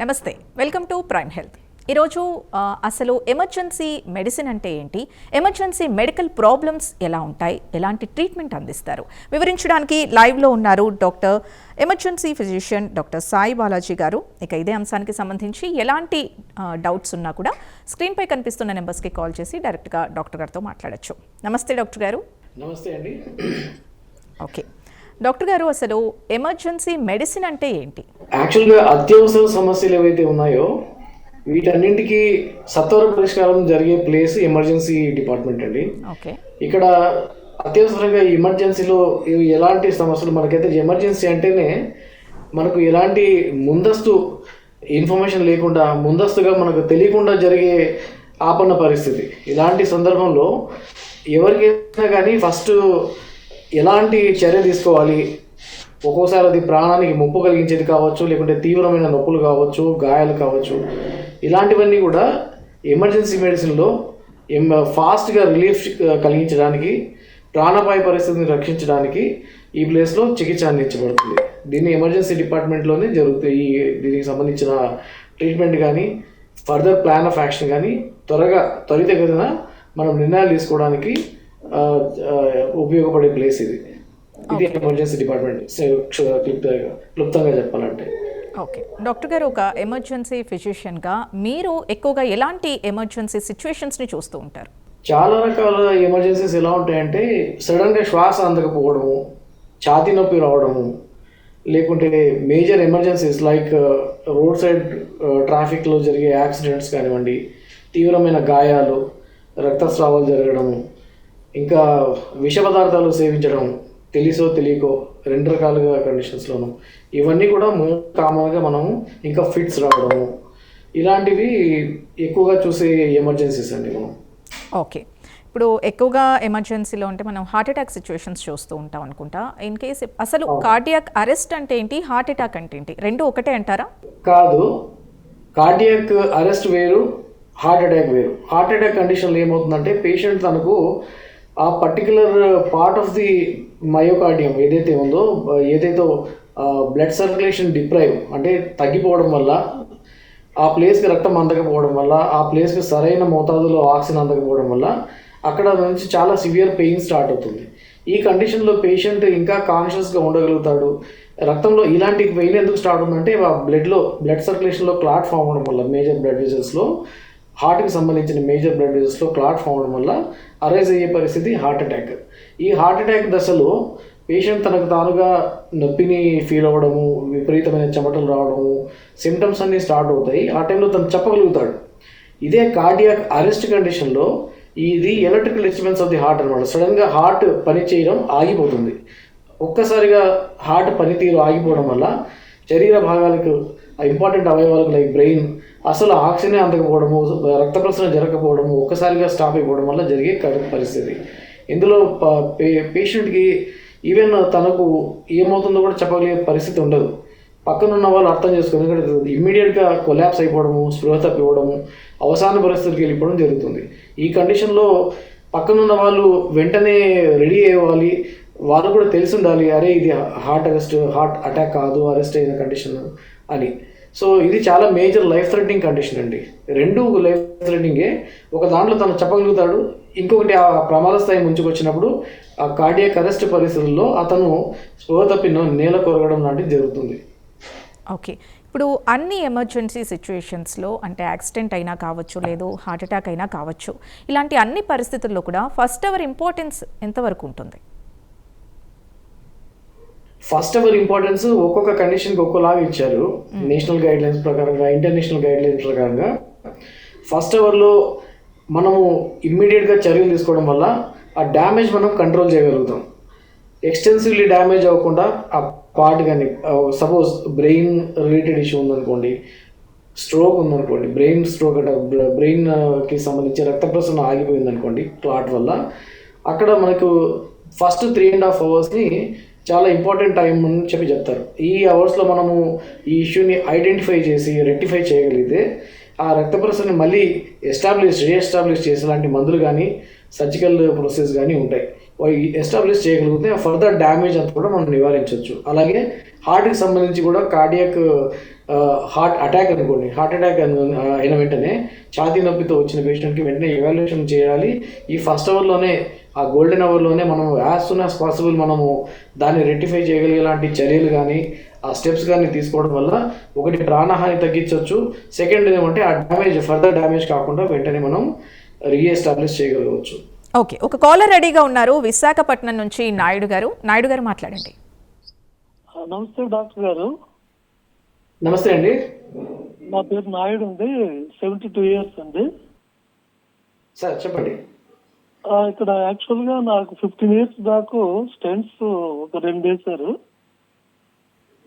నమస్తే welcome to prime health. ఈరోజు అసలు ఎమర్జెన్సీ మెడిసిన్ అంటే ఏంటి? ఎమర్జెన్సీ మెడికల్ ప్రాబ్లమ్స్ ఎలా ఉంటాయి? ఎలాంటి ట్రీట్మెంట్ అందిస్తారు? వివరించడానికి లైవ్లో ఉన్నారు doctor emergency physician doctor Sai Balaji garu. ఇక ఇదే అంశానికి సంబంధించి ఎలాంటి డౌట్స్ ఉన్నా కూడా స్క్రీన్పై కనిపిస్తున్న నెంబర్స్కి కాల్ చేసి డైరెక్ట్గా డాక్టర్ గారితో మాట్లాడొచ్చు. నమస్తే డాక్టర్ గారు. నమస్తే అండి. ఓకే. డాక్టర్ గారు అసలు ఎమర్జెన్సీ మెడిసిన్ అంటే ఏంటి? యాక్చువల్గా అత్యవసర సమస్యలు ఏవైతే ఉన్నాయో వీటన్నింటికి సత్వర పరిష్కారం జరిగే ప్లేస్ ఎమర్జెన్సీ డిపార్ట్మెంట్ అండి. ఇక్కడ అత్యవసరంగా ఎమర్జెన్సీలో ఎలాంటి సమస్యలు మనకైతే ఎమర్జెన్సీ అంటేనే మనకు ఎలాంటి ముందస్తు ఇన్ఫర్మేషన్ లేకుండా ముందస్తుగా మనకు తెలియకుండా జరిగే ఆపన్న పరిస్థితి. ఇలాంటి సందర్భంలో ఎవరికైనా కానీ ఫస్ట్ ఎలాంటి చర్య తీసుకోవాలి? ఒక్కోసారి అది ప్రాణానికి ముప్పు కలిగించేది కావచ్చు లేకుంటే తీవ్రమైన నొప్పులు కావచ్చు గాయాలు కావచ్చు. ఇలాంటివన్నీ కూడా ఎమర్జెన్సీ మెడిసిన్లో ఎమ్ ఫాస్ట్గా రిలీఫ్ కలిగించడానికి ప్రాణాపాయ పరిస్థితిని రక్షించడానికి ఈ ప్లేస్లో చికిత్స అందించబడుతుంది. దీన్ని ఎమర్జెన్సీ డిపార్ట్మెంట్లోనే జరుగుతుంది ఈ దీనికి సంబంధించిన ట్రీట్మెంట్ కానీ ఫర్దర్ ప్లాన్ ఆఫ్ యాక్షన్ కానీ త్వరగా త్వరితగతిన మనం నిర్ణయాలు తీసుకోవడానికి ఉపయోగపడే ప్లేస్ ఇది. ఇది ఎమర్జెన్సీ డిపార్ట్మెంట్ క్లుప్తంగా చెప్పాలంటే. ఓకే డాక్టర్ గారు ఒక ఎమర్జెన్సీ ఫిజిషియన్గా మీరు ఎక్కువగా ఎలాంటి ఎమర్జెన్సీ సిచ్యువేషన్స్ని చూస్తూ ఉంటారు? చాలా రకాల ఎమర్జెన్సీస్ ఎలా ఉంటాయంటే సడన్గా శ్వాస అందకపోవడము ఛాతీ నొప్పి రావడము లేకుంటే major emergencies like road side ట్రాఫిక్లో జరిగే యాక్సిడెంట్స్ కానివ్వండి తీవ్రమైన గాయాలు రక్తస్రావాలు జరగడము ఇంకా విష పదార్థాలు సేవించడం తెలిసో తెలియకో రెండు రకాలుగా కండిషన్స్లోను ఇవన్నీ కూడా కామన్గా మనము ఇంకా ఫిట్స్ రావడము. ఇలాంటివి ఎక్కువగా చూసే ఎమర్జెన్సీస్ అండి మనం. ఓకే. ఇప్పుడు ఎక్కువగా ఎమర్జెన్సీలో అంటే మనం హార్ట్ అటాక్ సిచ్యువేషన్స్ చూస్తూ ఉంటాం అనుకుంటా. ఇన్ కేస్ అసలు కార్డియాక్ అరెస్ట్ అంటే ఏంటి? హార్ట్ అటాక్ అంటే ఏంటి? రెండు ఒకటే అంటారా? కాదు. కార్డియాక్ అరెస్ట్ వేరు హార్ట్ అటాక్ వేరు. హార్ట్ అటాక్ కండిషన్లో ఏమవుతుందంటే పేషెంట్ తనకు ఆ particular part of the myocardium ఏదైతే ఉందో ఏదైతే బ్లడ్ సర్క్యులేషన్ డిప్రైవ్ అంటే తగ్గిపోవడం వల్ల ఆ ప్లేస్కి రక్తం అందకపోవడం వల్ల ఆ ప్లేస్కి సరైన మోతాదులో ఆక్సిజన్ అందకపోవడం వల్ల అక్కడ నుంచి చాలా సివియర్ పెయిన్ స్టార్ట్ అవుతుంది. ఈ కండిషన్లో పేషెంట్ ఇంకా కాన్షియస్గా ఉండగలుగుతాడు. రక్తంలో ఇలాంటి పెయిన్ ఎందుకు స్టార్ట్ అవుతుందంటే ఆ బ్లడ్లో బ్లడ్ సర్క్యులేషన్లో క్లాట్ ఫామ్ అవడం వల్ల మేజర్ బ్లడ్ వెజల్స్లో హార్ట్కి సంబంధించిన మేజర్ బ్లడ్ వెజల్స్లో క్లాట్ ఫామ్ అవడం వల్ల అరైజ్ అయ్యే పరిస్థితి హార్ట్ అటాక్. ఈ హార్ట్ అటాక్ దశలో పేషెంట్ తనకు తానుగా నొప్పిని ఫీల్ అవ్వడము విపరీతమైన చెమటలు రావడము సిమ్టమ్స్ అన్నీ స్టార్ట్ అవుతాయి. ఆ టైంలో తను చెప్పగలుగుతాడు. ఇదే కార్డియాక్ అరెస్ట్ కండిషన్లో ఇది electrical disturbance of the heart అనమాట సడన్గా హార్ట్ పని చేయడం ఆగిపోతుంది. ఒక్కసారిగా హార్ట్ పనితీరు ఆగిపోవడం వల్ల శరీర భాగాలకు ఇంపార్టెంట్ అవయవాలకు లైక్ బ్రెయిన్ అసలు ఆక్సిజన్ అందకపోవడము రక్త ప్రసరణ జరగకపోవడము ఒక్కసారిగా స్టాప్ అయిపోవడం వల్ల జరిగే కరెక్ట్ పరిస్థితి. ఇందులో పేషెంట్కి ఈవెన్ తనకు ఏమవుతుందో కూడా చెప్పగలిగే పరిస్థితి ఉండదు. పక్కన ఉన్న వాళ్ళు అర్థం చేసుకుని ఎందుకంటే ఇమ్మీడియట్గా కొలాప్స్ అయిపోవడము స్పృహ తప్పిపోవడము అవసాన పరిస్థితికి వెళ్ళిపోవడం జరుగుతుంది. ఈ కండిషన్లో పక్కనున్న వాళ్ళు వెంటనే రెడీ అయ్యేవాలి వాళ్ళు కూడా తెలిసి ఉండాలి అరే ఇది హార్ట్ అరెస్ట్ హార్ట్ అటాక్ కాదు అరెస్ట్ అయిన కండిషన్ అని. సో ఇది చాలా మేజర్ లైఫ్ థ్రెటనింగ్ కండిషన్ అండి. రెండు లైఫ్ థ్రెటనింగే. ఒక దాంట్లో తను చెప్పగలుగుతాడు. ఇంకొకటి ఆ ప్రమాద స్థాయి ముంచుకొచ్చినప్పుడు ఆ కార్డియాక్ అరెస్ట్ పరిస్థితుల్లో అతను స్పృహ తప్పిన నేల కొరగడం లాంటిది జరుగుతుంది. ఓకే. ఇప్పుడు అన్ని ఎమర్జెన్సీ సిచ్యువేషన్స్లో అంటే యాక్సిడెంట్ అయినా కావచ్చు లేదు హార్ట్ అటాక్ అయినా కావచ్చు ఇలాంటి అన్ని పరిస్థితుల్లో కూడా ఫస్ట్ అవర్ ఇంపార్టెన్స్ ఎంతవరకు ఉంటుంది? ఫస్ట్ అవర్ ఇంపార్టెన్స్ ఒక్కొక్క కండిషన్కి ఒక్కోలాగా ఇచ్చారు. నేషనల్ గైడ్ లైన్స్ ప్రకారంగా ఇంటర్నేషనల్ గైడ్ లైన్స్ ప్రకారంగా ఫస్ట్ అవర్లో మనము ఇమ్మీడియట్గా చర్యలు తీసుకోవడం వల్ల ఆ డ్యామేజ్ మనం కంట్రోల్ చేయగలుగుతాం. ఎక్స్టెన్సివ్లీ డ్యామేజ్ అవ్వకుండా ఆ పార్ట్ కానీ సపోజ్ బ్రెయిన్ రిలేటెడ్ ఇష్యూ ఉందనుకోండి స్ట్రోక్ ఉందనుకోండి బ్రెయిన్ స్ట్రోక్ అంటే బ్రెయిన్కి సంబంధించి రక్త ప్రసరణ ఆగిపోయింది అనుకోండి క్లాట్ వల్ల అక్కడ మనకు ఫస్ట్ త్రీ అండ్ హాఫ్ అవర్స్ని చాలా ఇంపార్టెంట్ టైం అని చెప్పి చెప్తారు. ఈ అవర్స్లో మనము ఈ ఇష్యూని ఐడెంటిఫై చేసి రెక్టిఫై చేయగలిగితే ఆ రక్త ప్రసరణ మళ్ళీ ఎస్టాబ్లిష్ రీఎస్టాబ్లిష్ చేసేలాంటి మందులు కానీ సర్జికల్ ప్రొసెస్ కానీ ఉంటాయి. ఎస్టాబ్లిష్ చేయగలిగితే ఫర్దర్ డ్యామేజ్ అంతా కూడా మనం నివారించవచ్చు. అలాగే హార్ట్కి సంబంధించి కూడా కార్డియాక్ హార్ట్ అటాక్ అనుకోండి. హార్ట్ అటాక్ అయిన వెంటనే ఛాతీ నొప్పితో వచ్చిన పేషెంట్కి వెంటనే ఎవాల్యుయేషన్ చేయాలి. ఈ ఫస్ట్ అవర్లోనే ఆ గోల్డెన్ అవర్లోనే మనం యాజ్ సూన్ యాజ్ పాసిబుల్ మనము దాన్ని రెక్టిఫై చేయగలిగేలాంటి చర్యలు కానీ ఆ స్టెప్స్ కానీ తీసుకోవడం వల్ల ఒకటి ప్రాణహాని తగ్గించవచ్చు సెకండ్ ఏమంటే ఆ డ్యామేజ్ ఫర్దర్ డ్యామేజ్ కాకుండా వెంటనే మనం రీఎస్టాబ్లిష్ చేయగలగవచ్చు. ఓకే. ఒక కాలర్ రెడీగా ఉన్నారు. విశాఖపట్నం నుంచి నాయుడు గారు. నాయుడు గారు మాట్లాడండి. నమస్తే డాక్టర్ గారు. నమస్తే అండి. నా పేరు నాయుడు అండి. సెవెంటీ టూ ఇయర్స్ అండి. సార్ చెప్పండి. ఇక్కడ యాక్చువల్గా నాకు ఫిఫ్టీన్ ఇయర్స్ దాకా స్టెంట్స్ ఒక రెండు వేశారు.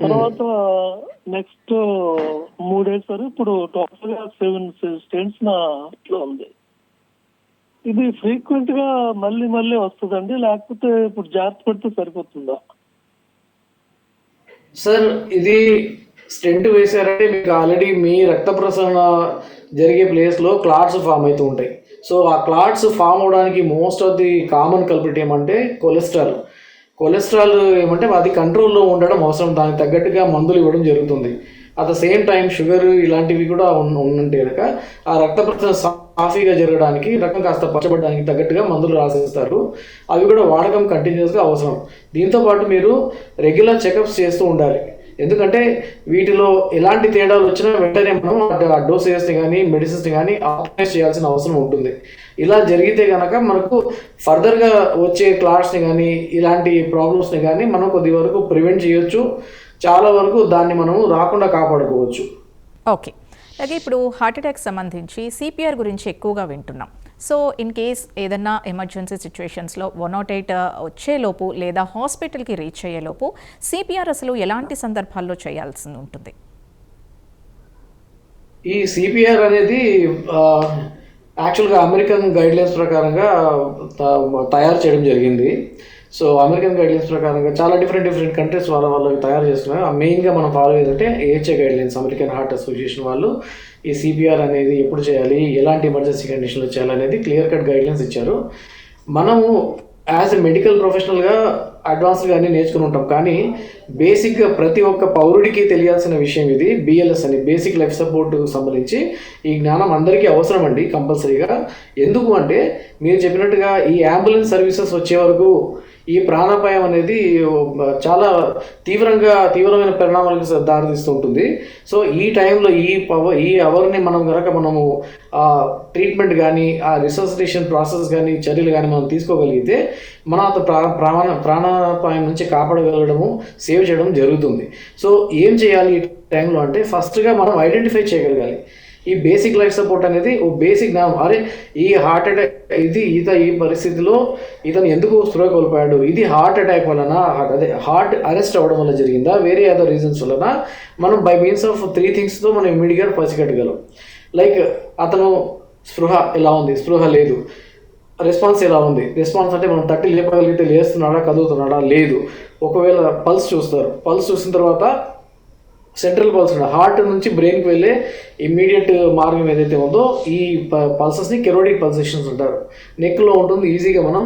తర్వాత నెక్స్ట్ మూడు వేశారు. ఇప్పుడు టోటల్గా సెవెన్ స్టెంట్స్ నా లో ఉంది. ఇది ఫ్రీక్వెంట్గా మళ్ళీ మళ్ళీ వస్తుందండి. లేకపోతే ఇప్పుడు జాగ్రత్త పడితే సరిపోతుందా? సార్ ఇది స్టెంట్ వేశారంటే మీకు ఆల్రెడీ మీ రక్త ప్రసరణ జరిగే ప్లేస్లో క్లాట్స్ ఫామ్ అవుతూ ఉంటాయి. సో ఆ క్లాట్స్ ఫామ్ అవడానికి most of the common culprit ఏమంటే కొలెస్ట్రాల్. కొలెస్ట్రాల్ ఏమంటే అది కంట్రోల్లో ఉండడం అవసరం దానికి తగ్గట్టుగా మందులు ఇవ్వడం జరుగుతుంది. At the same time sugar ఇలాంటివి కూడా ఉన్న- ఉన్నంటే కనుక ఆ రక్త ప్రసరణ సాఫీగా జరగడానికి రక్తం కాస్త పచ్చబడడానికి తగ్గట్టుగా మందులు రాసేస్తారు. అవి కూడా వాడకం కంటిన్యూస్గా అవసరం. దీంతో పాటు మీరు రెగ్యులర్ చెకప్స్ చేస్తూ ఉండాలి. ఎందుకంటే వీటిలో ఎలాంటి తేడాలు వచ్చినా వెంటనే మనం ఆ కానీ మెడిసిన్స్ని కానీ ఆపరేట్ చేయాల్సిన అవసరం ఉంటుంది. ఇలా జరిగితే కనుక మనకు ఫర్దర్గా వచ్చే క్లాట్స్ని కానీ ఇలాంటి ప్రాబ్లమ్స్ని కానీ మనం కొద్ది వరకు ప్రివెంట్ చేయొచ్చు. చాలా వరకు దాన్ని మనం రాకుండా కాపాడుకోవచ్చు. ఓకే. అలాగే ఇప్పుడు హార్ట్ అటాక్ సంబంధించి సిపిఆర్ గురించి ఎక్కువగా వింటున్నాం. సో ఇన్ కేస్ ఏదన్నా ఎమర్జెన్సీ సిచ్యువేషన్స్లో వన్ నాట్ ఎయిట్ వచ్చేలోపు లేదా హాస్పిటల్కి రీచ్ అయ్యేలోపు సిపిఆర్ అసలు ఎలాంటి సందర్భాల్లో చేయాల్సి ఉంటుంది? ఈ సిపిఆర్ అనేది యాక్చువల్గా అమెరికన్ గైడ్లైన్స్ ప్రకారంగా తయారు చేయడం జరిగింది. సో అమెరికన్ గైడ్లైన్స్ ప్రకారంగా చాలా డిఫరెంట్ డిఫరెంట్ కంట్రీస్ వాళ్ళ వాళ్ళు తయారు చేస్తున్నారు. ఆ మెయిన్గా మనం ఫాలో ఏంటంటే AHA guidelines American Heart Association వాళ్ళు ఈ సిపిఆర్ అనేది ఎప్పుడు చేయాలి ఎలాంటి ఎమర్జెన్సీ కండిషన్లో చేయాలి అనేది క్లియర్ కట్ గైడ్లైన్స్ ఇచ్చారు. మనము యాజ్ ఎ మెడికల్ ప్రొఫెషనల్గా అడ్వాన్స్గా అన్ని నేర్చుకుని ఉంటాం. కానీ బేసిక్గా ప్రతి ఒక్క పౌరుడికి తెలియాల్సిన విషయం ఇది బిఎల్ఎస్ అని బేసిక్ లైఫ్ సపోర్ట్ సంబంధించి ఈ జ్ఞానం అందరికీ అవసరం అండి కంపల్సరీగా ఎందుకు అంటే మీరు చెప్పినట్టుగా ఈ అంబులెన్స్ సర్వీసెస్ వచ్చే వరకు ఈ ప్రాణాపాయం అనేది చాలా తీవ్రంగా తీవ్రమైన పరిణామాలకు దారితీస్తూ ఉంటుంది. సో ఈ టైంలో ఈ పవర్ ఈ అవర్ని మనం కనుక మనము ఆ ట్రీట్మెంట్ కానీ ఆ రిసర్సిటేషన్ ప్రాసెస్ కానీ చర్యలు కానీ మనం తీసుకోగలిగితే మన అంత ప్రా ప్రాణ ప్రాణాపాయం నుంచి కాపాడగలగడము సేవ్ చేయడం జరుగుతుంది. సో ఏం చేయాలి ఈ టైంలో అంటే ఫస్ట్గా మనం ఐడెంటిఫై చేయగలగాలి. ఈ బేసిక్ లైఫ్ సపోర్ట్ అనేది ఓ బేసిక్ జ్ఞానం అరే ఈ హార్ట్ అటాక్ ఇది ఈత ఈ పరిస్థితిలో ఇతను ఎందుకు స్పృహ కోల్పోయాడు? ఇది హార్ట్ అటాక్ వలన అదే హార్ట్ అరెస్ట్ అవ్వడం వల్ల జరిగిందా? వేరే అదర్ రీజన్స్ వలన మనం బై మీన్స్ ఆఫ్ త్రీ థింగ్స్తో మనం ఇమ్మీడియట్గా పసిగట్టగలం. లైక్ అతను స్పృహ ఎలా ఉంది? స్పృహ లేదు. రెస్పాన్స్ ఎలా ఉంది? రెస్పాన్స్ అంటే మనం తట్టి లేపగలిగితే లేస్తున్నాడా కదులుతున్నాడా? లేదు. ఒకవేళ పల్స్ చూస్తారు. పల్స్ చూసిన తర్వాత సెంట్రల్ పల్స్ హార్ట్ నుంచి బ్రెయిన్కి వెళ్ళే ఇమ్మీడియట్ మార్గం ఏదైతే ఉందో ఈ పల్సెస్ని కెరోడిక్ పల్సేషన్స్ అంటారు. నెక్లో ఉంటుంది ఈజీగా మనం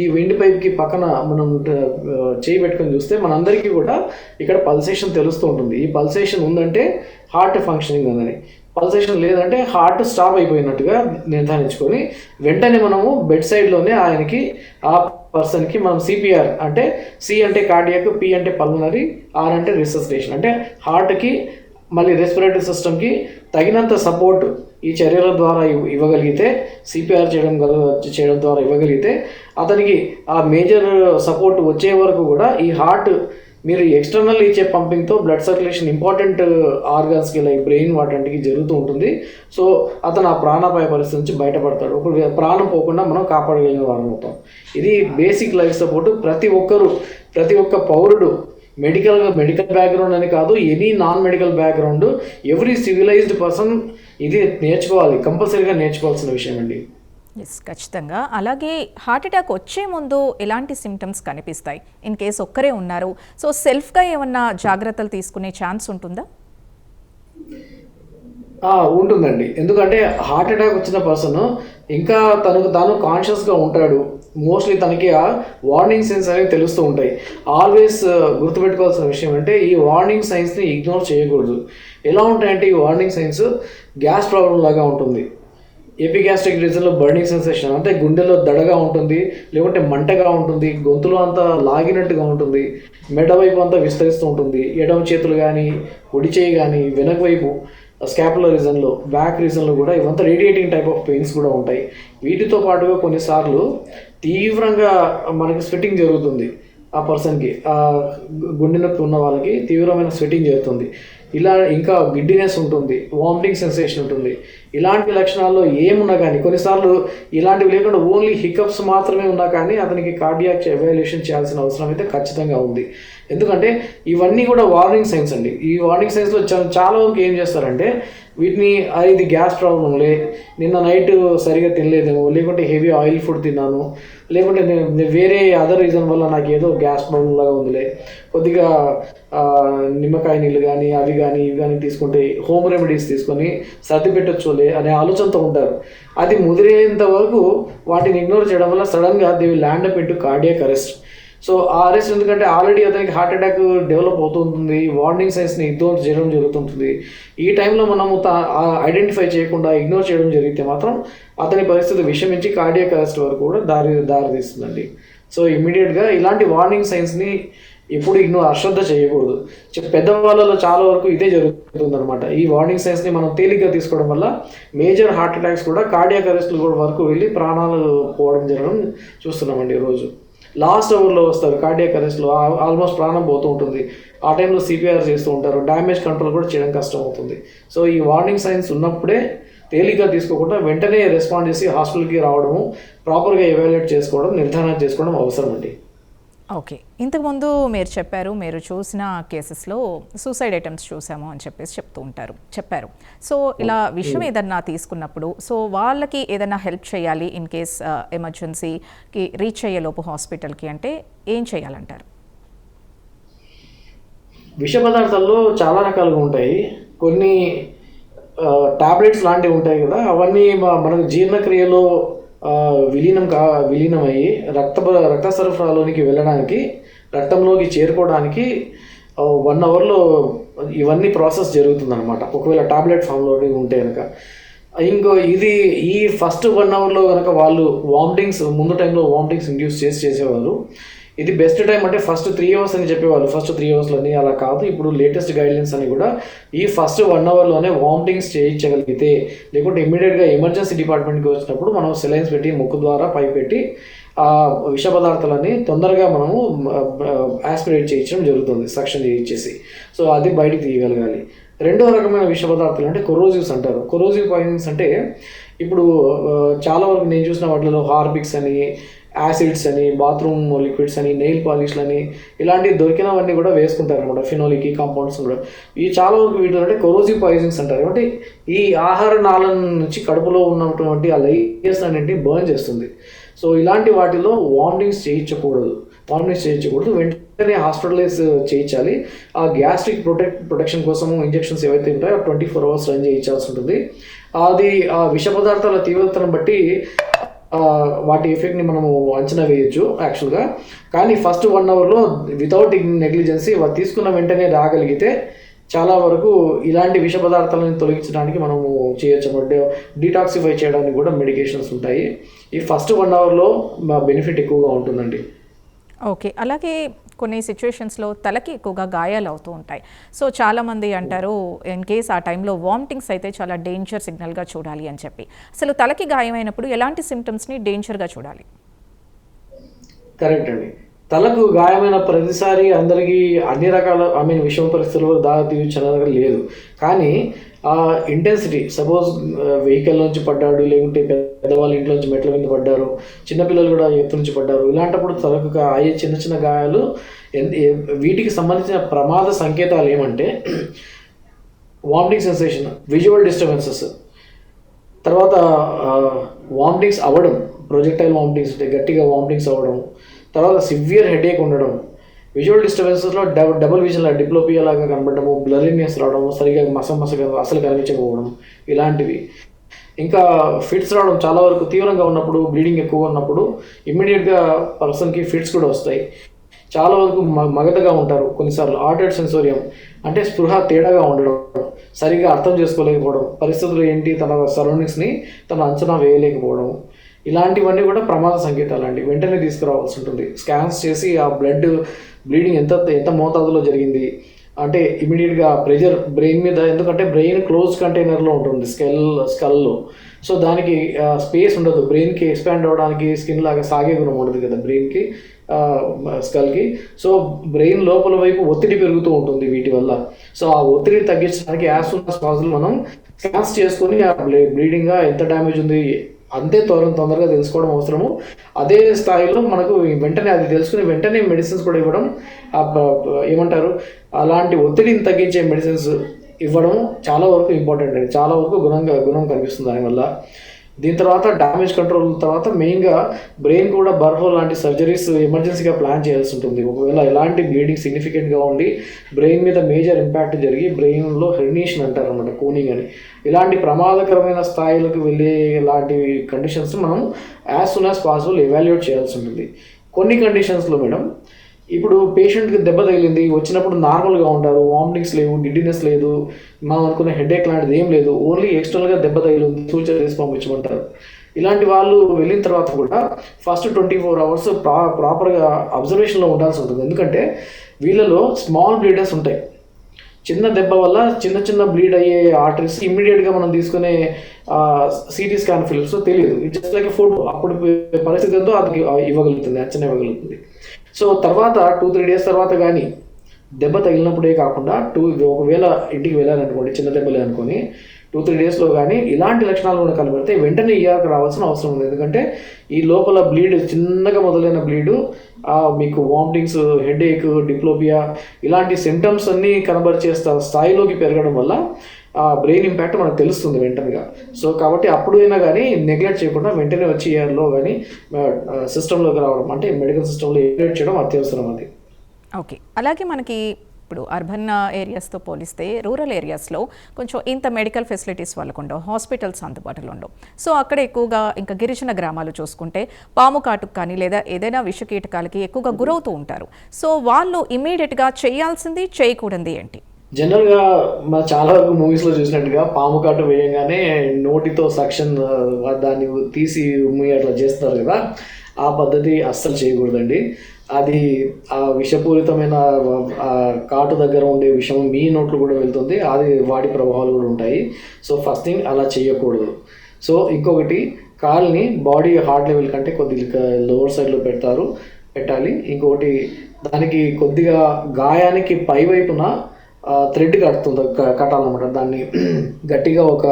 ఈ విండ్ పైప్కి పక్కన మనం చేయి పెట్టుకొని చూస్తే మనందరికీ కూడా ఇక్కడ పల్సేషన్ తెలుస్తూ ఉంటుంది. ఈ పల్సేషన్ ఉందంటే హార్ట్ ఫంక్షనింగ్ ఉందని. పల్సేషన్ లేదంటే హార్ట్ స్టాప్ అయిపోయినట్టుగా నిర్ధారించుకొని వెంటనే మనము బెడ్ సైడ్లోనే ఆయనకి ఆ పర్సన్కి మనం సిపిఆర్ అంటే సి అంటే కార్డియాక్ పి అంటే పల్మనరీ ఆర్ అంటే రిసస్టేషన్. అంటే హార్ట్కి మళ్ళీ రెస్పిరేటరీ సిస్టమ్కి తగినంత సపోర్ట్ ఈ చర్యల ద్వారా ఇవ్వగలిగితే సిపిఆర్ చేయడం చేయడం ద్వారా ఇవ్వగలిగితే అతనికి ఆ మేజర్ సపోర్ట్ వచ్చే వరకు కూడా ఈ హార్ట్ మీరు ఎక్స్టర్నల్ ఇచ్చే పంపింగ్తో బ్లడ్ సర్క్యులేషన్ ఇంపార్టెంట్ ఆర్గాన్స్కి లైక్ బ్రెయిన్ వాటికి జరుగుతూ ఉంటుంది. సో అతను ఆ ప్రాణాపాయ పరిస్థితి నుంచి బయటపడతాడు. ఇప్పుడు ప్రాణం పోకుండా మనం కాపాడగలిగిన వారం అవుతాం. ఇది బేసిక్ లైఫ్ సపోర్ట్ ప్రతి ఒక్కరు ప్రతి ఒక్క పౌరుడు మెడికల్ మెడికల్ బ్యాక్గ్రౌండ్ అని కాదు any non medical background every civilized person ఇది నేర్చుకోవాలి. కంపల్సరీగా నేర్చుకోవాల్సిన విషయం అండి. ఎస్ ఖచ్చితంగా. అలాగే హార్ట్ అటాక్ వచ్చే ముందు ఎలాంటి సిమ్టమ్స్ కనిపిస్తాయి? ఇన్ కేస్ ఒక్కరే ఉన్నారు. సో సెల్ఫ్గా ఏమన్నా జాగ్రత్తలు తీసుకునే ఛాన్స్ ఉంటుందా? ఉంటుందండి. ఎందుకంటే హార్ట్ అటాక్ వచ్చిన పర్సన్ ఇంకా తనకు తాను కాన్షియస్గా ఉంటాడు. మోస్ట్లీ తనకి ఆ వార్నింగ్ సైన్స్ అనేవి తెలుస్తూ ఉంటాయి. ఆల్వేస్ గుర్తుపెట్టుకోవాల్సిన విషయం అంటే ఈ వార్నింగ్ సైన్స్ని ఇగ్నోర్ చేయకూడదు. ఎలా ఉంటాయంటే ఈ వార్నింగ్ సైన్స్ గ్యాస్ ప్రాబ్లం లాగా ఉంటుంది. ఎపిగ్యాస్ట్రిక్ రీజన్లో బర్నింగ్ సెన్సేషన్ అంటే గుండెలో దడగా ఉంటుంది లేకుంటే మంటగా ఉంటుంది గొంతులో అంతా లాగినట్టుగా ఉంటుంది మెడ వైపు అంతా విస్తరిస్తూ ఉంటుంది ఎడమ చేతులు కానీ ఒడి చేయి కానీ వెనక వైపు స్కాపులర్ రీజన్లో బ్యాక్ రీజన్లో కూడా ఇవంతా రేడియేటింగ్ టైప్ ఆఫ్ పెయిన్స్ కూడా ఉంటాయి. వీటితో పాటుగా కొన్నిసార్లు తీవ్రంగా మనకి స్వెట్టింగ్ జరుగుతుంది ఆ పర్సన్కి ఆ గుండె నొప్పి ఉన్న వాళ్ళకి తీవ్రమైన స్వెట్టింగ్ జరుగుతుంది. ఇలా ఇంకా గిడ్డినెస్ ఉంటుంది వామిటింగ్ సెన్సేషన్ ఉంటుంది. ఇలాంటి లక్షణాల్లో ఏమున్నా కానీ కొన్నిసార్లు ఇలాంటివి లేకుండా ఓన్లీ హికప్స్ మాత్రమే ఉన్నా కానీ అతనికి కార్డియాక్ ఎవాల్యుయేషన్ చేయాల్సిన అవసరం అయితే ఖచ్చితంగా ఉంది. ఎందుకంటే ఇవన్నీ కూడా వార్నింగ్ సైన్స్ అండి. ఈ వార్నింగ్ సైన్స్లో చాలా వరకు ఏం చేస్తారంటే వీటిని ఇది గ్యాస్ ప్రాబ్లంలే నిన్న నైట్ సరిగా తినలేదేమో లేకుంటే హెవీ ఆయిల్ ఫుడ్ తిన్నాను. లేకుంటే నేను వేరే అదర్ రీజన్ వల్ల నాకు ఏదో గ్యాస్ ప్రాబ్లం లాగా ఉందిలే. కొద్దిగా నిమ్మకాయ నీళ్ళు కానీ అవి కానీ ఇవి కానీ తీసుకుంటే హోమ్ రెమెడీస్ తీసుకొని సర్ది పెట్టచ్చులే అనే ఆలోచనతో ఉంటారు. అది ముదిరేంత వరకు వాటిని ఇగ్నోర్ చేయడం వల్ల సడన్గా దే ల్యాండ్ పెట్టు కార్డియాక్ అరెస్ట్. సో ఆ అరెస్ట్ ఎందుకంటే ఆల్రెడీ అతనికి హార్ట్ అటాక్ డెవలప్ అవుతుంటుంది వార్నింగ్ సైన్స్ని ఇగ్నోర్ చేయడం జరుగుతుంటుంది. ఈ టైంలో మనము ఐడెంటిఫై చేయకుండా ఇగ్నోర్ చేయడం జరిగితే మాత్రం అతని పరిస్థితి విషమించి కార్డియక్ అరెస్ట్ వరకు కూడా దారి దారి తీస్తుందండి. సో ఇమీడియట్గా ఇలాంటి వార్నింగ్ సైన్స్ని ఎప్పుడు ఇగ్నోర్ అశ్రద్ధ చేయకూడదు. పెద్దవాళ్ళలో చాలా వరకు ఇదే జరుగుతుంది అనమాట ఈ వార్నింగ్ సైన్స్ని మనం తేలిగ్గా తీసుకోవడం వల్ల మేజర్ హార్ట్ అటాక్స్ కూడా కార్డియాక్ అరెస్ట్లు కూడా వరకు వెళ్ళి ప్రాణాలు పోవడం జరగడం చూస్తున్నామండి రోజు. లాస్ట్ అవర్లో వస్తారు కార్డియాక్ అరెస్ట్లో ఆల్మోస్ట్ ప్రాణం పోతూ ఉంటుంది. ఆ టైంలో సిపిఆర్ చేస్తూ ఉంటారు. డ్యామేజ్ కంట్రోల్ కూడా చేయడం కష్టం అవుతుంది. సో ఈ వార్నింగ్ సైన్స్ ఉన్నప్పుడే తేలిగ్గా తీసుకోకుండా వెంటనే రెస్పాండ్ చేసి హాస్పిటల్కి రావడము ప్రాపర్గా ఎవాల్యుయేట్ చేసుకోవడం నిర్ధారణ చేసుకోవడం అవసరం అండి ఓకే. ఇంతకుముందు మీరు చెప్పారు మీరు చూసిన కేసెస్లో సూసైడ్ అటెంప్ట్స్ చూసాము అని చెప్పేసి చెప్తూ ఉంటారు చెప్పారు. సో ఇలా విషయం ఏదన్నా తీసుకున్నప్పుడు సో వాళ్ళకి ఏదైనా హెల్ప్ చేయాలి ఇన్ కేస్ ఎమర్జెన్సీకి రీచ్ అయ్యేలోపు హాస్పిటల్కి అంటే ఏం చేయాలంటారు? విష పదార్థాల్లో చాలా రకాలుగా ఉంటాయి. కొన్ని టాబ్లెట్స్ లాంటివి ఉంటాయి కదా అవన్నీ మనకు జీర్ణక్రియలో విలీనం కా విలీనం అయ్యి రక్త బ- రక్త సరఫరాలోనికి వెళ్ళడానికి రక్తంలోకి చేరుకోవడానికి వన్ అవర్లో ఇవన్నీ ప్రాసెస్ జరుగుతుందన్నమాట. ఒకవేళ టాబ్లెట్ ఫామ్లో ఉంటే కనుక ఇంకో ఇది ఈ ఫస్ట్ వన్ అవర్లో కనుక వాళ్ళు వామిటింగ్స్ ముందు టైంలో వామిటింగ్స్ ఇండ్యూస్ చేసి చేసేవాళ్ళు. ఇది బెస్ట్ టైం అంటే ఫస్ట్ త్రీ అవర్స్ అని చెప్పేవాళ్ళు. ఫస్ట్ త్రీ అవర్స్లోని అలా కాదు. ఇప్పుడు లేటెస్ట్ గైడ్లైన్స్ అని కూడా ఈ ఫస్ట్ వన్ అవర్లోనే వామిటింగ్స్ చేయించగలిగితే లేకుంటే ఇమీడియట్గా ఎమర్జెన్సీ డిపార్ట్మెంట్కి వచ్చినప్పుడు మనం సెలైన్స్ పెట్టి ముక్కు ద్వారా పైప్ పెట్టి ఆ విష పదార్థాలని తొందరగా మనము యాస్పిరేట్ చేయించడం జరుగుతుంది సక్షన్ చేయించేసి. సో అది బయటికి తీయగలగాలి. రెండో రకమైన విష పదార్థాలు అంటే కొరోజివ్స్ అంటారు. కొరోజివ్ పాయింట్స్ అంటే ఇప్పుడు చాలా వరకు నేను చూసిన వాటిలో హార్పిక్స్ అని యాసిడ్స్ అని బాత్రూమ్ లిక్విడ్స్ అని నెయిల్ పాలిష్లు అని ఇలాంటివి దొరికినవన్నీ కూడా వేసుకుంటారు అనమాట. ఫినోలిక్ కాంపౌండ్స్ కూడా. ఈ చాలా వరకు వీటిలో అంటే కొరోజివ్ పాయిజన్స్ అంటారు. అంటే ఈ ఆహార నాళం నుంచి కడుపులో ఉన్నటువంటి ఆ లైయర్స్ అనేవి బర్న్ చేస్తుంది. సో ఇలాంటి వాటిలో వామిటింగ్స్ చేయించకూడదు. వామిటింగ్స్ చేయించకూడదు. వెంటనే హాస్పిటలైజ్ చేయించాలి. ఆ గ్యాస్ట్రిక్ ప్రొటెక్ట్ ప్రొటెక్షన్ కోసం ఇంజెక్షన్స్ ఏవైతే ఉంటాయో ట్వంటీ ఫోర్ అవర్స్ రన్ చేయించాల్సి ఉంటుంది. అది ఆ విష పదార్థాల తీవ్రతను బట్టి వాటి ఎఫెక్ట్ని మనము అంచనా వేయొచ్చు యాక్చువల్గా కానీ ఫస్ట్ వన్ అవర్లో వితౌట్ నెగ్లిజెన్సీ తీసుకున్న వెంటనే రాగలిగితే చాలా వరకు ఇలాంటి విష పదార్థాలను తొలగించడానికి మనము చేయొచ్చు అనమాట డీటాక్సిఫై చేయడానికి కూడా మెడికేషన్స్ ఉంటాయి. ఈ ఫస్ట్ వన్ అవర్లో బెనిఫిట్ ఎక్కువగా ఉంటుందండి. ఓకే. అలాగే కొన్ని సిచ్యువేషన్స్లో తలకి ఎక్కువగా గాయాలు అవుతూ ఉంటాయి. సో చాలామంది అంటారు ఇన్ కేస్ ఆ టైంలో వామిటింగ్స్ అయితే చాలా డేంజర్ సిగ్నల్గా చూడాలి అని చెప్పి. అసలు తలకి గాయమైనప్పుడు ఎలాంటి సిమ్టమ్స్ని డేంజర్గా చూడాలి? కరెక్ట్ అండి. తలకు గాయమైన ప్రతిసారి అందరికీ అన్ని రకాల ఐ మీన్ విషమ పరిస్థితుల్లో దారి తీర్చడానికి లేదు. కానీ ఆ ఇంటెన్సిటీ సపోజ్ వెహికల్ నుంచి పడ్డాడు లేకుంటే పెద్దవాళ్ళ ఇంట్లో నుంచి మెట్ల మీద పడ్డారు చిన్నపిల్లలు కూడా ఎత్తు నుంచి పడ్డారు ఇలాంటప్పుడు తలకు అయ్యే చిన్న చిన్న గాయాలు ఎన్- ఏ- వీటికి సంబంధించిన ప్రమాద సంకేతాలు ఏమంటే వామిటింగ్ సెన్సేషన్ విజువల్ డిస్టర్బెన్సెస్ తర్వాత వామిటింగ్స్ అవ్వడం ప్రొజెక్టైల్ వామిటింగ్స్ అంటే గట్టిగా వామిటింగ్స్ అవ్వడం తర్వాత సివియర్ హెడేక్ ఉండడం విజువల్ డిస్టర్బెన్సెస్లో డబ్ డబుల్ విజన్ డిప్లోపియా లాగా కనబడము బ్లరీనెస్ రావడం సరిగా మస మసగా అసలు కనిపించకపోవడం ఇలాంటివి. ఇంకా ఫిట్స్ రావడం చాలా వరకు తీవ్రంగా ఉన్నప్పుడు బ్లీడింగ్ ఎక్కువ ఉన్నప్పుడు ఇమ్మీడియట్గా పర్సన్కి ఫిట్స్ కూడా వస్తాయి. చాలా వరకు మ- మగతగా ఉంటారు కొన్నిసార్లు. ఆర్టెడ్ సెన్సోరియం అంటే స్పృహ తేడాగా ఉండడం సరిగా అర్థం చేసుకోలేకపోవడం పరిస్థితులు ఏంటి తన సరౌండింగ్స్ని తన అంచనా వేయలేకపోవడం. ఇలాంటివన్నీ కూడా ప్రమాద సంకేతాలు అండి. వెంటనే తీసుకురావాల్సి ఉంటుంది. స్కాన్స్ చేసి ఆ బ్లడ్ బ్లీడింగ్ ఎంత ఎంత మోతాదులో జరిగింది? అంటే ఇమీడియట్గా ప్రెషర్ బ్రెయిన్ మీద ఎందుకంటే బ్రెయిన్ క్లోజ్ కంటైనర్లో ఉంటుంది స్కెల్ స్కల్లో. సో దానికి స్పేస్ ఉండదు. బ్రెయిన్కి ఎక్స్పాండ్ అవ్వడానికి స్కిన్ లాగా సాగే గుణం ఉండదు కదా బ్రెయిన్కి స్కల్కి. సో బ్రెయిన్ లోపల వైపు ఒత్తిడి పెరుగుతూ ఉంటుంది వీటి వల్ల. సో ఆ ఒత్తిడిని తగ్గించడానికి యాజ్ సూన్ మనం స్కాన్స్ చేసుకొని ఆ బ్లీడింగ్గా ఎంత డ్యామేజ్ ఉంది అంతే త్వర తొందరగా తెలుసుకోవడం అవసరము. అదే స్థాయిలో మనకు వెంటనే అది తెలుసుకుని వెంటనే మెడిసిన్స్ కూడా ఇవ్వడం ఏమంటారు? అలాంటి ఒత్తిడిని తగ్గించే మెడిసిన్స్ ఇవ్వడం చాలా వరకు ఇంపార్టెంట్ అండి. చాలా వరకు గుణంగా గుణం కనిపిస్తుంది దానివల్ల. దీని తర్వాత డ్యామేజ్ కంట్రోల్ తర్వాత మెయిన్గా బ్రెయిన్ కూడా బర్హో లాంటి సర్జరీస్ ఎమర్జెన్సీగా ప్లాన్ చేయాల్సి ఉంటుంది. ఒకవేళ ఎలాంటి బ్లీడింగ్ సిగ్నిఫికెంట్గా ఉండి బ్రెయిన్ మీద మేజర్ ఇంపాక్ట్ జరిగి బ్రెయిన్లో హెర్నీషన్ అంటారు అనమాట కూనింగ్ అని. ఇలాంటి ప్రమాదకరమైన స్థాయిలకు వెళ్ళే ఇలాంటి కండిషన్స్ మనం as soon as possible evaluate చేయాల్సి ఉంటుంది. కొన్ని కండిషన్స్లో మేడం ఇప్పుడు పేషెంట్కి దెబ్బ తగిలింది వచ్చినప్పుడు నార్మల్గా ఉంటారు వామిటింగ్స్ లేవు డిడ్డినెస్ లేదు మనం అనుకున్న హెడేక్ లాంటిది ఏం లేదు ఓన్లీ ఎక్స్టర్నల్గా దెబ్బ తగిలింది సూచన చేసి పంపించమంటారు. ఇలాంటి వాళ్ళు వెళ్ళిన తర్వాత కూడా ఫస్ట్ ట్వంటీ ఫోర్ అవర్స్ ప్రా ప్రాపర్గా అబ్జర్వేషన్లో ఉండాల్సి ఉంటుంది. ఎందుకంటే వీళ్ళలో స్మాల్ బ్లీడర్స్ ఉంటాయి. చిన్న దెబ్బ వల్ల చిన్న చిన్న బ్లీడ్ అయ్యే ఆర్టరీస్ ఇమ్మీడియట్గా మనం తీసుకునే సిటీ స్కాన్ ఫిలిప్స్ తెలియదు. ఇట్ జస్ట్ లైక్ ఫోటో అప్పుడు పరిస్థితి ఎంతో అది ఇవ్వగలుగుతుంది అంచనా ఇవ్వగలుగుతుంది. సో తర్వాత టూ త్రీ డేస్ తర్వాత కానీ దెబ్బ తగిలినప్పుడే కాకుండా టూ ఒకవేళ ఇంటికి వెళ్ళాలనుకోండి చిన్న దెబ్బలే అనుకొని టూ త్రీ డేస్లో కానీ ఇలాంటి లక్షణాలు కూడా కనబడితే వెంటనే ఈఆర్కి రావాల్సిన అవసరం ఉంది. ఎందుకంటే ఈ లోపల బ్లీడ్ చిన్నగా మొదలైన బ్లీడు మీకు వామిటింగ్స్ హెడేక్ డిప్లోపియా ఇలాంటి సిమ్టమ్స్ అన్నీ కనబరిచే స్థాయిలోకి పెరగడం వల్ల ఆ బ్రెయిన్ ఇంపాక్ట్ మనకు తెలుస్తుంది వెంటనేగా. సో కాబట్టి అప్పుడైనా కానీ నెగ్లెక్ట్ చేయకుండా వెంటనే వచ్చి ఇయర్లో కానీ సిస్టంలోకి రావడం అంటే మెడికల్ సిస్టంలో ఇంటిగ్రేట్ చేయడం అత్యవసరం అది. ఓకే. అలాగే మనకి ఇప్పుడు అర్బన్ ఏరియాస్తో పోలిస్తే రూరల్ ఏరియాస్లో కొంచెం ఇంత మెడికల్ ఫెసిలిటీస్ వాళ్ళకు ఉండవు హాస్పిటల్స్ అందుబాటులో ఉండవు సో అక్కడ ఎక్కువగా ఇంకా గిరిజన గ్రామాలు చూసుకుంటే పాము కాటుకు కానీ లేదా ఏదైనా విషకీటకాలకి ఎక్కువగా గురవుతూ ఉంటారు. సో వాళ్ళు ఇమీడియట్గా చేయాల్సింది చేయకూడదు ఏంటి? జనరల్గా మన చాలా వరకు మూవీస్లో చూసినట్టుగా పాము కాటు వేయంగానే నోటితో సక్షన్ దాన్ని తీసి ఉమ్మి అట్లా చేస్తారు కదా ఆ పద్ధతి అస్సలు చేయకూడదండి. అది ఆ విషపూరితమైన ఆ కాటు దగ్గర ఉండే విషం మీ నోట్లు కూడా వెళ్తుంది అది వాటి ప్రభావాలు కూడా ఉంటాయి. సో ఫస్ట్ థింగ్ అలా చేయకూడదు సో ఇంకొకటి కాల్ని బాడీ హార్ట్ లెవెల్ కంటే కొద్దిగా లోవర్ సైడ్లో పెడతారు పెట్టాలి. ఇంకొకటి దానికి కొద్దిగా గాయానికి పై వైపున థ్రెడ్ కడుతుంది కట్టాలన్నమాట. దాన్ని గట్టిగా ఒక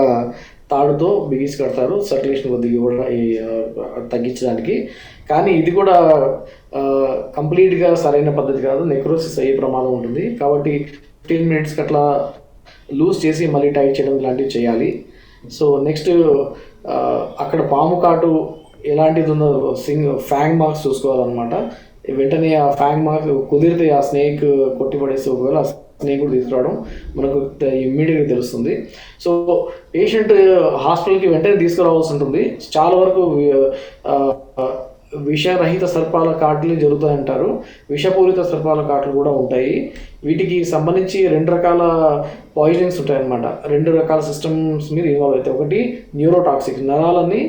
తాడుతో బిగిసి కడతారు సర్క్యులేషన్ కొద్దిగా కూడా తగ్గించడానికి. కానీ ఇది కూడా కంప్లీట్గా సరైన పద్ధతి కాదు నెక్రోసిస్ అయ్యే ప్రమాదం ఉంటుంది. కాబట్టి ఫిఫ్టీన్ మినిట్స్కి అట్లా లూజ్ చేసి మళ్ళీ టైట్ చేయడం ఇలాంటివి చేయాలి. సో నెక్స్ట్ అక్కడ పాము కాటు ఎలాంటిది ఉందో సింగ్ ఫ్యాంగ్ మార్క్స్ చూసుకోవాలన్నమాట. వెంటనే ఆ ఫ్యాంగ్ మార్క్ కుదిరితే ఆ స్నేక్ కొట్టిపడేసి ఒకవేళ నేను కూడా తీసుకురావడం మనకు ఇమ్మీడియట్గా తెలుస్తుంది. సో పేషెంట్ హాస్పిటల్కి వెంటనే తీసుకురావాల్సి ఉంటుంది. చాలా వరకు విషరహిత సర్పాల కాట్లు జరుగుతాయంటారు. విషపూరిత సర్పాల కాట్లు కూడా ఉంటాయి. వీటికి సంబంధించి రెండు రకాల పాయిజన్స్ ఉంటాయన్నమాట. రెండు రకాల సిస్టమ్స్ మీద ఇన్వాల్వ్ అవుతాయి. ఒకటి న్యూరోటాక్సిక్. నరాలని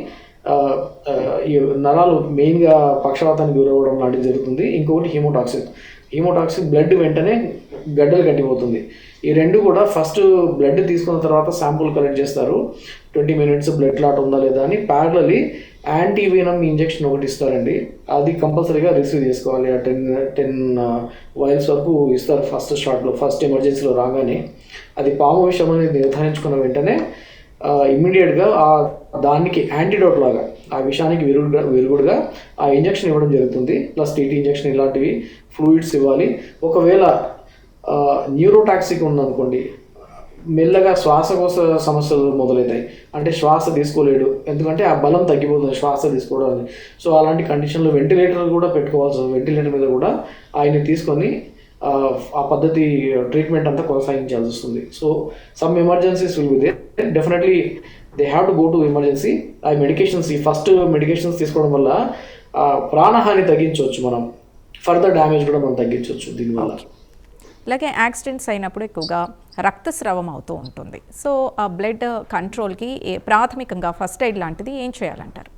ఈ నరాలు మెయిన్గా పక్షవాతానికి గురవ్వడం లాంటిది జరుగుతుంది. ఇంకొకటి హీమోటాక్సిక్. హీమోటాక్సిక్ బ్లడ్ వెంటనే గడ్డలు కట్టిపోతుంది. ఈ రెండు కూడా ఫస్ట్ బ్లడ్ తీసుకున్న తర్వాత శాంపుల్ కలెక్ట్ చేస్తారు. ట్వంటీ మినిట్స్ బ్లడ్ క్లాట్ ఉందా లేదా అని ప్యారలీ యాంటీవీనమ్ ఇంజెక్షన్ ఒకటి ఇస్తారండి. అది కంపల్సరీగా రిసీవ్ చేసుకోవాలి. ఆ టెన్ టెన్ వైల్స్ వరకు ఇస్తారు ఫస్ట్ షాట్లో ఫస్ట్ ఎమర్జెన్సీలో రాగానే. అది పాము విషయం అనేది నిర్ధారించుకున్న వెంటనే ఇమ్మీడియట్గా ఆ దానికి యాంటీడోట్ లాగా ఆ విషయానికి విరుగుడుగా విరుగుడుగా ఆ ఇంజెక్షన్ ఇవ్వడం జరుగుతుంది. ప్లస్ టీటీ ఇంజెక్షన్ ఇలాంటివి ఫ్లూయిడ్స్ ఇవ్వాలి. ఒకవేళ న్యూరోటాక్సిక్ ఉందనుకోండి మెల్లగా శ్వాసకోశ సమస్యలు మొదలవుతాయి అంటే శ్వాస తీసుకోలేడు. ఎందుకంటే ఆ బలం తగ్గిపోతుంది శ్వాస తీసుకోవడం అని సో అలాంటి కండిషన్లో వెంటిలేటర్ కూడా పెట్టుకోవాల్సి వెంటిలేటర్ మీద కూడా ఆయన్ని తీసుకొని ఆ, పద్ధతి ట్రీట్మెంట్ అంతా కొనసాగించాల్సి వస్తుంది. So some emergencies will be they definitely they have to go to emergency ఆ మెడికేషన్స్ ఈ ఫస్ట్ మెడికేషన్స్ తీసుకోవడం వల్ల ప్రాణహాని తగ్గించవచ్చు మనం. ఫర్దర్ డ్యామేజ్ కూడా మనం తగ్గించవచ్చు దీనివల్ల. ఇలాగే యాక్సిడెంట్స్ అయినప్పుడు ఎక్కువగా రక్తస్రావం అవుతూ ఉంటుంది. సో ఆ బ్లడ్ కంట్రోల్కి ప్రాథమికంగా ఫస్ట్ ఎయిడ్ లాంటిది ఏం చేయాలంటారు?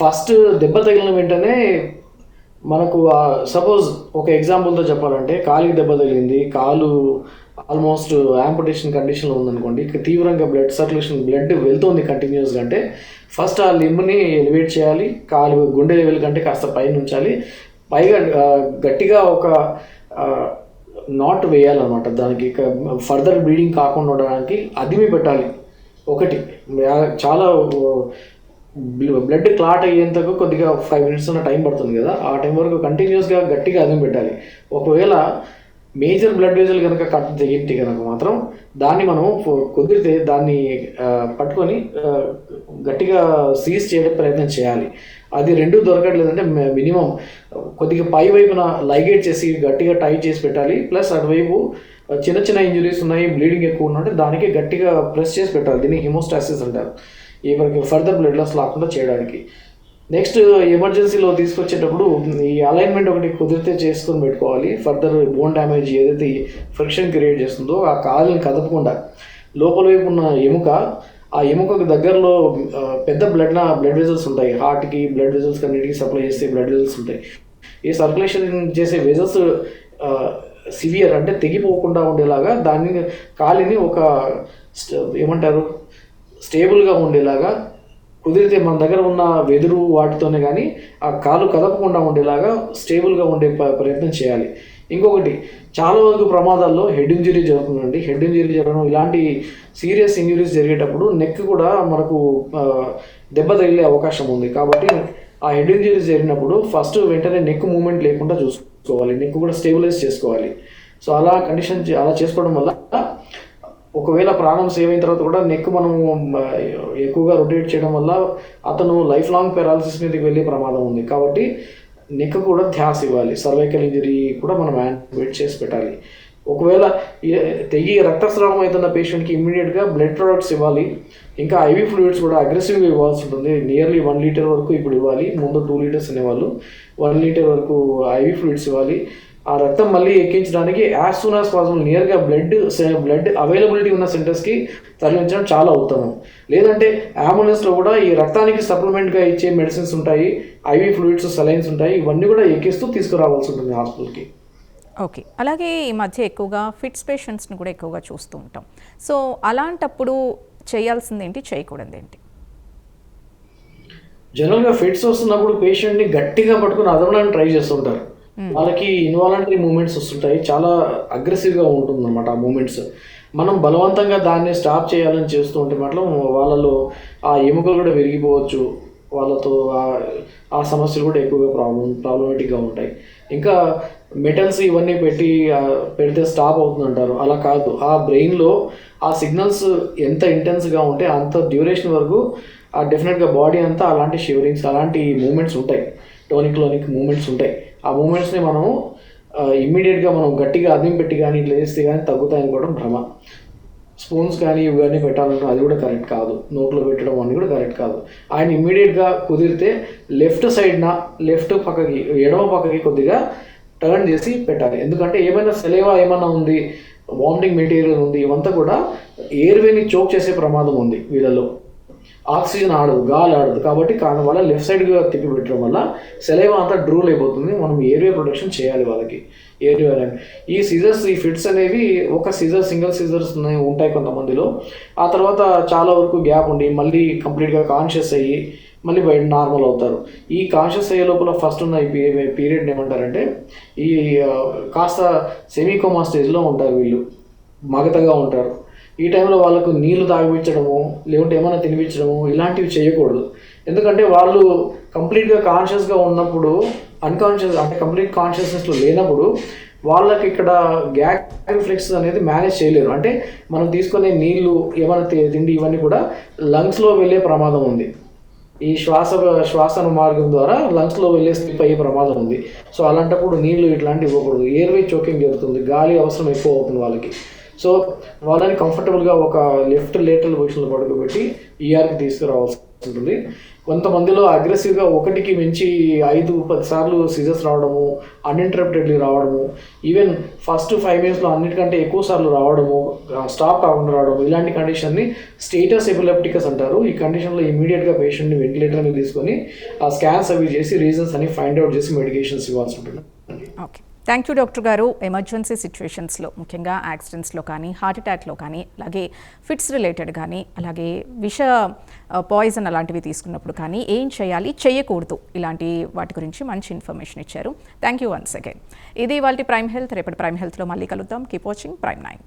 ఫస్ట్ దెబ్బ తగిలిన వెంటనే మనకు సపోజ్ ఒక ఎగ్జాంపుల్తో చెప్పాలంటే కాలికి దెబ్బ తగిలింది కాలు ఆల్మోస్ట్ యాంపుటేషన్ కండిషన్లో ఉందనుకోండి తీవ్రంగా బ్లడ్ సర్క్యులేషన్ బ్లడ్ వెళ్తుంది కంటిన్యూస్గా అంటే ఫస్ట్ ఆ లింబ్ని ఎలివేట్ చేయాలి కాలు గుండె లెవెల్ కంటే కాస్త పైన ఉంచాలి పైగా గట్టిగా ఒక నాట్ వేయాలన్నమాట. దానికి ఫర్దర్ బ్లీడింగ్ కాకుండా ఉండడానికి అదిమి పెట్టాలి. ఒకటి. చాలా బ్లడ్ క్లాట్ అయ్యేంతకు కొద్దిగా ఫైవ్ మినిట్స్ ఉన్న టైం పడుతుంది కదా. ఆ టైం వరకు కంటిన్యూస్గా గట్టిగా అదిమి పెట్టాలి. ఒకవేళ మేజర్ బ్లడ్ వెజల్ కనుక కట్ తెగింటి కనుక మాత్రం దాన్ని మనం కుదిరితే దాన్ని పట్టుకొని గట్టిగా సీజ్ చేయడం ప్రయత్నం చేయాలి. అది రెండు దొరకట్లేదంటే మినిమం కొద్దిగా పై వైపున లైగేట్ చేసి గట్టిగా టైట్ చేసి పెట్టాలి. ప్లస్ అటువైపు చిన్న చిన్న ఇంజురీస్ ఉన్నాయి బ్లీడింగ్ ఎక్కువ ఉన్నట్టు దానికి గట్టిగా ప్రెస్ చేసి పెట్టాలి. దీన్ని హిమోస్టాసిస్ అంటారు. ఈ మనకి ఫర్దర్ బ్లడ్ లాస్ రాకుండా చేయడానికి. నెక్స్ట్ ఎమర్జెన్సీలో తీసుకొచ్చేటప్పుడు ఈ అలైన్మెంట్ ఒకటి కుదిరితే చేసుకొని పెట్టుకోవాలి. ఫర్దర్ బోన్ డ్యామేజ్ ఏదైతే ఫ్రిక్షన్ క్రియేట్ చేస్తుందో ఆ కాలుని కదపకుండా. లోపల వైపు ఉన్న ఎముక ఆ ఎముకకు దగ్గరలో పెద్ద బ్లడ్ బ్లడ్ వెజల్స్ ఉంటాయి. హార్ట్కి బ్లడ్ వెజల్స్ అన్నిటికీ సప్లై చేసే బ్లడ్ వెజల్స్ ఉంటాయి. ఈ సర్క్యులేషన్ చేసే వెజల్స్ సివియర్ అంటే తెగిపోకుండా ఉండేలాగా దాన్ని కాలిని ఒక ఏమంటారు? స్టేబుల్గా ఉండేలాగా కుదిరితే మన దగ్గర ఉన్న వెదురు వాటితోనే కానీ ఆ కాలు కదపకుండా ఉండేలాగా స్టేబుల్గా ఉండే ప- ప్రయత్నం చేయాలి. ఇంకొకటి చాలా వరకు ప్రమాదాల్లో హెడ్ ఇంజరీ జరుగుతుందండి. హెడ్ ఇంజరీ జరగడం ఇలాంటి సీరియస్ ఇంజరీస్ జరిగేటప్పుడు నెక్ కూడా మనకు దెబ్బ తగిలే అవకాశం ఉంది. కాబట్టి ఆ హెడ్ ఇంజరీస్ జరిగినప్పుడు ఫస్ట్ వెంటనే నెక్ మూమెంట్ లేకుండా చూసుకోవాలి. నెక్ కూడా స్టేబులైజ్ చేసుకోవాలి. సో అలా కండిషన్ చే- అలా చేసుకోవడం వల్ల ఒకవేళ ప్రాణం సేవ్ అయిన తర్వాత కూడా నెక్ మనం ఎక్కువగా రొటేట్ చేయడం వల్ల అతను లైఫ్ లాంగ్ పెరాలసిస్ మీదకి వెళ్ళే ప్రమాదం ఉంది. కాబట్టి నెక్ కూడా ధ్యాస ఇవ్వాలి. సర్వైకల్ ఇంజరీ కూడా మనం వెయిట్ చేసి పెట్టాలి. ఒకవేళ తెగి రక్తస్రావం అవుతున్న పేషెంట్కి ఇమ్మీడియట్గా బ్లడ్ ప్రొడక్ట్స్ ఇవ్వాలి. ఇంకా ఐవీ ఫ్లూయిడ్స్ కూడా అగ్రెసివ్గా ఇవ్వాల్సి ఉంటుంది. నియర్లీ వన్ లీటర్ వరకు ఇప్పుడు ఇవ్వాలి. ముందు టూ లీటర్స్ అనేవాళ్ళు. వన్ లీటర్ వరకు ఐవీ ఫ్లూయిడ్స్ ఇవ్వాలి. ఆ రక్తం మళ్ళీ ఎక్కించడానికి యాజ్ సూన్ యాజ్ పాసిబుల్ నియర్గా బ్లడ్ బ్లడ్ అవైలబిలిటీ ఉన్న సెంటర్స్కి తరలించడం చాలా ఉత్తమం. లేదంటే అంబులెన్స్లో కూడా ఈ రక్తానికి సప్లిమెంట్గా ఇచ్చే మెడిసిన్స్ ఉంటాయి ఐవీ ఫ్లూయిడ్స్ సలైన్స్ ఉంటాయి ఇవన్నీ కూడా ఎక్కిస్తూ తీసుకురావాల్సి ఉంటుంది హాస్పిటల్కి ఓకే అలాగే ఈ మధ్య ఎక్కువగా ఫిట్స్ పేషెంట్స్ని కూడా ఎక్కువగా చూస్తూ ఉంటాం. సో అలాంటప్పుడు చేయాల్సింది ఏంటి? చేయకూడదు ఏంటి? జనరల్గా ఫిట్స్ వస్తున్నప్పుడు పేషెంట్ని గట్టిగా పట్టుకుని అదవడానికి ట్రై చేస్తుంటారు. Hmm. వాళ్ళకి ఇన్వాలంటరీ మూమెంట్స్ వస్తుంటాయి. చాలా అగ్రెసివ్గా ఉంటుంది అనమాట ఆ మూమెంట్స్ మనం బలవంతంగా దాన్ని స్టాప్ చేయాలని చేస్తూ ఉంటే మాత్రం వాళ్ళలో ఆ ఎముకలు కూడా విరిగిపోవచ్చు. వాళ్ళతో ఆ- సమస్యలు కూడా ఎక్కువగా ప్రాబ్లం ప్రాబ్లమేటిక్గా ఉంటాయి. ఇంకా మెటల్స్ ఇవన్నీ పెట్టి పెడితే స్టాప్ అవుతుందంటారు. అలా కాదు. ఆ బ్రెయిన్లో ఆ సిగ్నల్స్ ఎంత ఇంటెన్స్గా ఉంటే అంత డ్యూరేషన్ వరకు ఆ డెఫినెట్గా బాడీ అంతా అలాంటి షివరింగ్స్ అలాంటి మూమెంట్స్ ఉంటాయి. టోనిక్ లోనిక్ మూమెంట్స్ ఉంటాయి. ఆ మూమెంట్స్ని మనం ఇమ్మీడియట్గా మనం గట్టిగా అదిం పెట్టి కానీ ఇట్లా చేస్తే కానీ తగ్గుతాయి అనుకోవడం భ్రమ. స్పూన్స్ కానీ ఇవి కానీ పెట్టాలంటే అది కూడా కరెక్ట్ కాదు. నోట్లో పెట్టడం అని కూడా కరెక్ట్ కాదు. ఆయన ఇమ్మీడియట్గా కుదిరితే లెఫ్ట్ సైడ్న లెఫ్ట్ పక్కకి ఎడమ పక్కకి కొద్దిగా టర్న్ చేసి పెట్టాలి. ఎందుకంటే ఏమైనా సెలేవా ఏమైనా ఉంది వామిటింగ్ మెటీరియల్ ఉంది ఇవంతా కూడా ఎయిర్వేని చోక్ చేసే ప్రమాదం ఉంది వీళ్ళలో ఆక్సిజన్ ఆడదు గాలి ఆడదు. కాబట్టి కారణం వల్ల లెఫ్ట్ సైడ్గా తిప్పి పెట్టడం వల్ల సెలైవా అంతా డ్రూల్ అయిపోతుంది. మనం ఏరియా ప్రొటెక్షన్ చేయాలి వాళ్ళకి. ఏరియా ఈ సీజర్స్ ఈ ఫిట్స్ అనేవి ఒక సీజర్ సింగిల్ సీజర్స్ ఉంటాయి కొంతమందిలో. ఆ తర్వాత చాలా వరకు గ్యాప్ ఉండి మళ్ళీ కంప్లీట్గా కాన్షియస్ అయ్యి మళ్ళీ బయట నార్మల్ అవుతారు. ఈ కాన్షియస్ అయ్యే లోపల ఫస్ట్ ఉన్న ఈ పీరియడ్ ఏమంటారంటే ఈ కాస్త సెమీకోమా స్టేజ్లో ఉంటారు వీళ్ళు. మగతగా ఉంటారు. ఈ టైంలో వాళ్ళకు నీళ్ళు తాగిపించడము లేకుంటే ఏమైనా తినిపించడము ఇలాంటివి చేయకూడదు. ఎందుకంటే వాళ్ళు కంప్లీట్గా కాన్షియస్గా ఉన్నప్పుడు అన్కాన్షియస్ అంటే కంప్లీట్ కాన్షియస్నెస్లో లేనప్పుడు వాళ్ళకి ఇక్కడ గ్యాక్ రిఫ్లెక్స్ అనేది మేనేజ్ చేయలేరు. అంటే మనం తీసుకునే నీళ్ళు ఏమైనా తి- తిండి ఇవన్నీ కూడా లంగ్స్లో వెళ్ళే ప్రమాదం ఉంది. ఈ శ్వాస శ్వాసన మార్గం ద్వారా లంగ్స్లో వెళ్ళే స్లిప్ అయ్యే ప్రమాదం ఉంది. సో అలాంటప్పుడు నీళ్ళు ఇట్లాంటివి ఇవ్వకూడదు. ఎయిర్వే చోకింగ్ జరుగుతుంది. గాలి అవసరం ఎక్కువ అవుతుంది వాళ్ళకి. సో వాళ్ళని కంఫర్టబుల్గా ఒక లెఫ్ట్ లేటల్ పొజిషన్లో పడుకోబెట్టి ఈఆర్కి తీసుకురావాల్సి ఉంటుంది. కొంతమందిలో అగ్రెసివ్గా ఒకటికి మించి ఐదు పది సార్లు సీజర్స్ రావడము అన్ఇంటరప్టెడ్లీ రావడము ఈవెన్ ఫస్ట్ ఫైవ్ మినిట్స్లో అన్నిటికంటే ఎక్కువ సార్లు రావడము స్టాప్ కాకుండా రావడము ఇలాంటి కండిషన్ని స్టేటస్ ఎపిలెప్టికస్ అంటారు. ఈ కండిషన్లో ఇమీడియట్గా పేషెంట్ని వెంటిలేటర్ మీద తీసుకొని ఆ స్కాన్స్ అవి చేసి రీజన్స్ అని ఫైండ్ అవుట్ చేసి మెడికేషన్స్ ఇవ్వాల్సి ఉంటుంది. ఓకే థ్యాంక్ యూ డాక్టర్ గారు ఎమర్జెన్సీ సిచ్యువేషన్స్లో ముఖ్యంగా యాక్సిడెంట్స్లో కానీ హార్ట్ అటాక్లో కానీ అలాగే ఫిట్స్ రిలేటెడ్ కానీ అలాగే విష పాయిజన్ అలాంటివి తీసుకున్నప్పుడు కానీ ఏం చేయాలి? చేయకూడదు ఇలాంటి వాటి గురించి మంచి ఇన్ఫర్మేషన్ ఇచ్చారు. థ్యాంక్ యూ వన్స్ అగైన్ ఇది వాళ్ళ ప్రైమ్ హెల్త్ రేపటి ప్రైమ్ హెల్త్లో మళ్ళీ కలుద్దాం. Keep watching prime nine